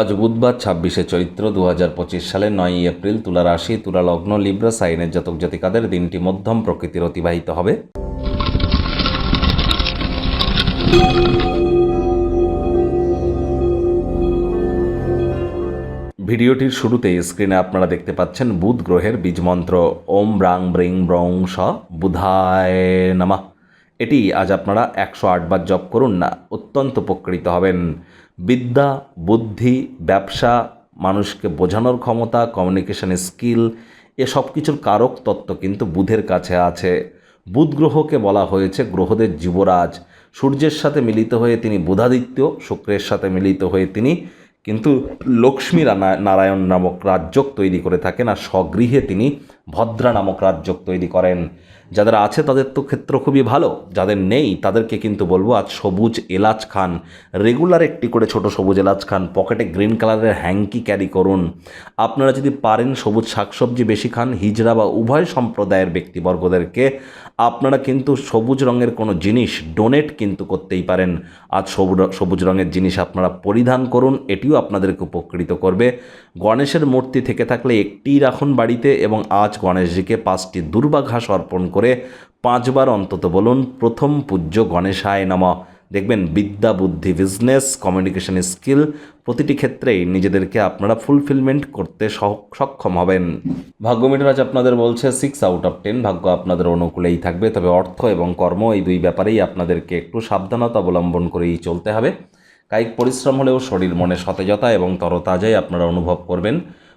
আজ বুধবার ছাব্বিশে চৈত্র দু হাজার পঁচিশ সালের নয়ই এপ্রিল তুলা রাশি তুলা লগ্ন লিব্রা, সাইনের জাতক জাতিকাদের দিনটি মধ্যম প্রকৃতির অতিবাহিত হবে। ভিডিওটির শুরুতে স্ক্রিনে আপনারা দেখতে পাচ্ছেন বুধ গ্রহের বীজমন্ত্র, ওম ব্রাং ব্রিং ব্রং স বুধায় নামা। এটি আজ আপনারা একশো আটবার জপ করুন না, অত্যন্ত উপকৃত হবেন। বিদ্যা, বুদ্ধি, ব্যবসা, মানুষকে বোঝানোর ক্ষমতা কমিউনিকেশন স্কিল এ সব কিছুর কারক তত্ত্ব কিন্তু বুধের কাছে আছে। বুধ গ্রহকে বলা হয়েছে গ্রহদের যুবরাজ। সূর্যের সাথে মিলিত হয়ে তিনি বুধাদিত্য, শুক্রের সাথে মিলিত হয়ে তিনি কিন্তু লক্ষ্মী নারায়ণ নামক রাজ্যক তৈরি করে থাকেন আর স্বগৃহে তিনি ভদ্রা নামক রাজ্যক তৈরি করেন। যাদের আছে তাদের তো ক্ষেত্র খুবই ভালো, যাদের নেই তাদেরকে কিন্তু বলব আজ সবুজ এলাচ খান রেগুলার একটি করে ছোট সবুজ এলাচ খান পকেটে গ্রিন কালারের হ্যাঙ্কি ক্যারি করুন। আপনারা যদি পারেন সবুজ শাকসবজি বেশি খান, হিজড়া বা উভয় সম্প্রদায়ের ব্যক্তিবর্গদেরকে, আপনারা কিন্তু সবুজ রঙের কোনো জিনিস ডোনেট কিন্তু করতেই পারেন। আজ সবুজ সবুজ রঙের জিনিস আপনারা পরিধান করুন, এটিও আপনাদেরকে উপকৃত করবে। গণেশের মূর্তি থেকে থাকলে একটিই রাখুন বাড়িতে এবং আজ গণেশজিকে পাঁচটি দুর্বা ঘাস অর্পণ করে পাঁচবার অন্তত বলুন, প্রথম পূজ্য গণেশায় নম। দেখবেন বিদ্যা, বুদ্ধি বিজনেস কমিউনিকেশন স্কিল প্রতিটি ক্ষেত্রেই নিজেদেরকে আপনারা ফুলফিলমেন্ট করতে সক্ষম হবেন। ভাগ্য মিটার আজ আপনাদের বলছে সিক্স আউট অফ টেন ভাগ্য আপনাদের অনুকূলেই থাকবে। তবে অর্থ এবং কর্ম এই দুই ব্যাপারেই আপনাদেরকে একটু সাবধানতা অবলম্বন করেই চলতে হবে। কায়িক পরিশ্রম হলেও শরীর মনে সতেজতা এবং তরতাজাই আপনারা অনুভব করবেন।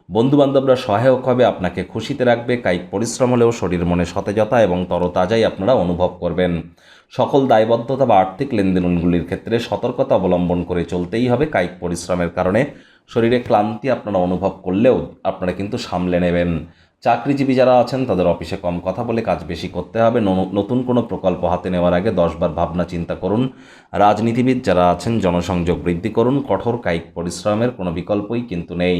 বন্ধুবান্ধবরা সহায়ক হবে, আপনাকে খুশিতে রাখবে, কায়িক পরিশ্রম হলেও শরীর মনে সতেজতা এবং তরতাজাই আপনারা অনুভব করবেন। সকল দায়বদ্ধতা বা আর্থিক লেনদেনগুলির ক্ষেত্রে সতর্কতা অবলম্বন করে চলতেই হবে, কায়িক পরিশ্রমের কারণে। শরীরে ক্লান্তি আপনারা অনুভব করলেও আপনারা কিন্তু সামলে নেবেন। চাকরিজীবী যারা আছেন, তাদের অফিসে কম কথা বলে কাজ বেশি করতে হবে। নতুন কোনো প্রকল্প হাতে নেওয়ার আগে দশবার ভাবনা চিন্তা করুন। রাজনীতিবিদ যারা আছেন, জনসংযোগ বৃদ্ধি করুন। কঠোর কায়িক পরিশ্রমের কোনো বিকল্পই কিন্তু নেই।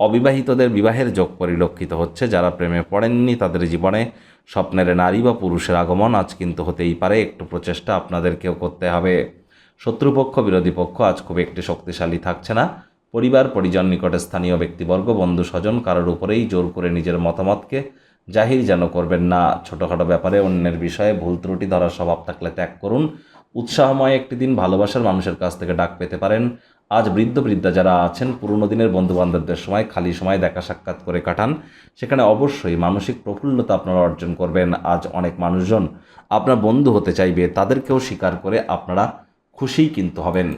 অবিবাহিতদের বিবাহের যোগ পরিলক্ষিত হচ্ছে। যারা প্রেমে পড়েননি, তাদের জীবনে স্বপ্নের নারী বা পুরুষের আগমন আজ কিন্তু হতেই পারে। একটু প্রচেষ্টা আপনাদেরকেও করতে হবে। শত্রুপক্ষ, বিরোধী পক্ষ আজ খুব একটি শক্তিশালী থাকছে না। পরিবার, পরিজন নিকটে স্থানীয় ব্যক্তিবর্গ, বন্ধু, স্বজন কারোর উপরেই জোর করে নিজের মতামতকে জাহির যেন করবেন না। ছোটোখাটো ব্যাপারে অন্যের বিষয়ে ভুল ত্রুটি ধরার স্বভাব থাকলে ত্যাগ করুন। উৎসাহময় একটি দিন ভালোবাসার মানুষের কাছ থেকে ডাক পেতে পারেন। আজ বৃদ্ধ বৃদ্ধা যারা আছেন, পুরনো দিনের বন্ধুবান্ধবদের সময়, খালি সময় দেখা সাক্ষাৎ করে কাটান। সেখানে অবশ্যই মানসিক প্রফুল্লতা আপনারা অর্জন করবেন। আজ অনেক মানুষজন আপনার বন্ধু হতে চাইবে, তাদেরকেও স্বীকার করে আপনারা খুশিই কিন্তু হবেন।